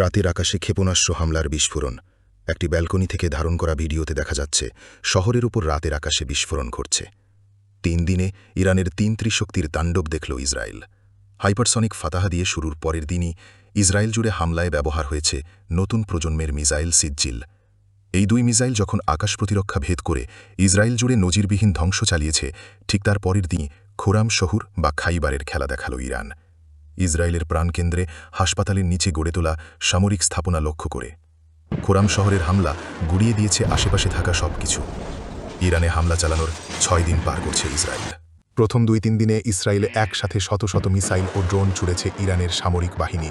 রাতের আকাশে ক্ষেপণাস্ত্র হামলার বিস্ফোরণ। একটি ব্যালকনি থেকে ধারণ করা ভিডিওতে দেখা যাচ্ছে, শহরের উপর রাতের আকাশে বিস্ফোরণ ঘটছে। তিন দিনে ইরানের তিন ত্রিশক্তির তাণ্ডব দেখল ইসরায়েল। হাইপারসনিক ফাতাহা দিয়ে শুরুর পরের দিনই ইসরায়েল জুড়ে হামলায় ব্যবহার হয়েছে নতুন প্রজন্মের মিসাইল সিজ্জিল। এই দুই মিসাইল যখন আকাশ প্রতিরক্ষা ভেদ করে ইসরায়েল জুড়ে নজিরবিহীন ধ্বংস চালিয়েছে, ঠিক তার পরের দিন খোরাম শহুর বা খাইবারের খেলা দেখাল ইরান। ইসরায়েলের প্রাণকেন্দ্রে হাসপাতালের নিচে গড়ে তোলা সামরিক স্থাপনা লক্ষ্য করে। খোরাম শহরের হামলা গুড়িয়ে দিয়েছে আশেপাশে থাকা সবকিছু। ইরানে হামলা চালানোর ছয় দিন পার করছে ইসরায়েল। প্রথম দুই তিন দিনে ইসরায়েলে একসাথে শত শত মিসাইল ও ড্রোন ছুড়েছে ইরানের সামরিক বাহিনী।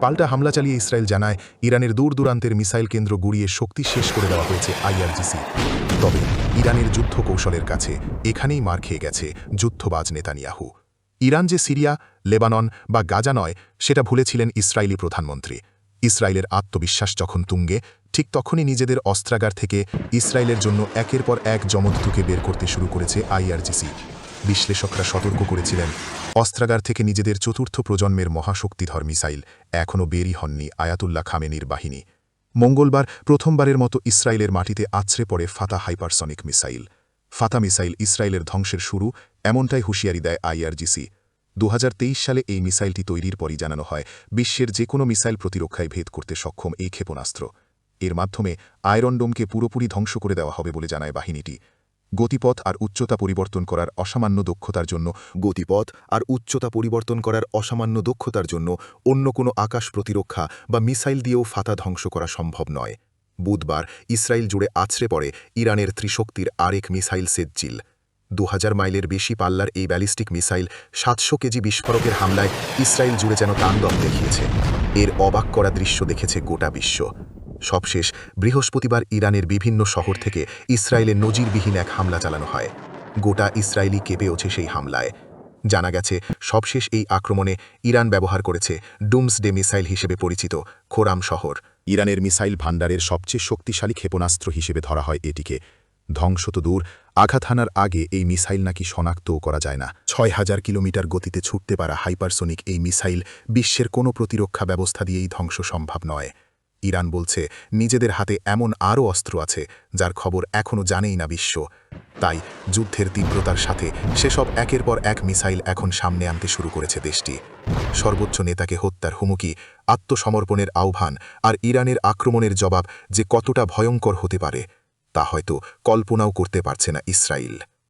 পাল্টা হামলা চালিয়ে ইসরায়েল জানায়, ইরানের দূর দূরান্তের মিসাইল কেন্দ্র গুড়িয়ে শক্তি শেষ করে দেওয়া হয়েছে আইআরজিসি। তবে ইরানের যুদ্ধ কৌশলের কাছে এখানেই মার খেয়ে গেছে যুদ্ধবাজ নেতানিয়াহু। ইরান যে সিরিয়া, লেবানন বা গাজা নয়, সেটা ভুলেছিলেন ইসরায়েলি প্রধানমন্ত্রী। ইসরায়েলের আত্মবিশ্বাস যখন তুঙ্গে, ঠিক তখনই নিজেদের অস্ত্রাগার থেকে ইসরায়েলের জন্য একের পর এক জমদুকে বের করতে শুরু করেছে আইআরজিসি। বিশ্লেষকরা সতর্ক করেছিলেন, অস্ত্রাগার থেকে নিজেদের চতুর্থ প্রজন্মের মহাশক্তিধর মিসাইল এখনও বেরই হননি আয়াতুল্লাহ খামেনির বাহিনী। মঙ্গলবার প্রথমবারের মতো ইসরায়েলের মাটিতে আছড়ে পড়ে ফাতা হাইপারসনিক মিসাইল। ফাতা মিসাইল ইসরায়েলের ধ্বংসের শুরু, এমনটাই হুঁশিয়ারি দেয় আইআরজিসি। দু হাজার তেইশ সালে এই মিসাইলটি তৈরির পরই জানানো হয়, বিশ্বের যে কোনো মিসাইল প্রতিরক্ষায় ভেদ করতে সক্ষম এই ক্ষেপণাস্ত্র। এর মাধ্যমে আয়রনডোমকে পুরোপুরি ধ্বংস করে দেওয়া হবে বলে জানায় বাহিনীটি। গতিপথ আর উচ্চতা পরিবর্তন করার অসামান্য দক্ষতার জন্য, গতিপথ আর উচ্চতা পরিবর্তন করার অসামান্য দক্ষতার জন্য অন্য কোনো আকাশ প্রতিরক্ষা বা মিসাইল দিয়েও ফাতা ধ্বংস করা সম্ভব নয়। বুধবার ইসরায়েল জুড়ে আছড়ে পড়ে ইরানের ত্রিশক্তির আরেক মিসাইল সেজ্জিল। দু হাজার মাইলের বেশি পাল্লার এই ব্যালিস্টিক মিসাইল সাতশো কেজি বিস্ফোরকের হামলায় ইসরায়েল জুড়ে যেন তাণ্ডব দেখিয়েছে। এর অবাক করা দৃশ্য দেখেছে গোটা বিশ্ব। সবশেষ, বৃহস্পতিবার ইরানের বিভিন্ন শহর থেকে ইসরায়েলের নজিরবিহীন এক হামলা চালানো হয়। গোটা ইসরায়েলি কেঁপে ওঠে সেই হামলায়। জানা গেছে, সবশেষ এই আক্রমণে ইরান ব্যবহার করেছে ডুমস ডে মিসাইল হিসেবে পরিচিত খোরাম শহর। ইরানের মিসাইল ভাণ্ডারের সবচেয়ে শক্তিশালী ক্ষেপণাস্ত্র হিসেবে ধরা হয় এটিকে। ধ্বংস তো দূর, আঘাত হানার আগে এই মিসাইল নাকি শনাক্তও করা যায় না। ছয় হাজার কিলোমিটার গতিতে ছুটতে পারা হাইপারসোনিক এই মিসাইল বিশ্বের কোনো প্রতিরক্ষা ব্যবস্থা দিয়েই ধ্বংস সম্ভব নয়। ইরান বলছে, নিজেদের হাতে এমন আরও অস্ত্র আছে, যার খবর এখনও জানেই না বিশ্ব। তাই যুদ্ধের তীব্রতার সাথে সেসব একের পর এক মিসাইল এখন সামনে আনতে শুরু করেছে দেশটি। সর্বোচ্চ নেতাকে হত্যার হুমকি, আত্মসমর্পণের আহ্বান আর ইরানের আক্রমণের জবাব যে কতটা ভয়ঙ্কর হতে পারে তা হয়তো কল্পনাও করতে পারছে না ইসরায়েল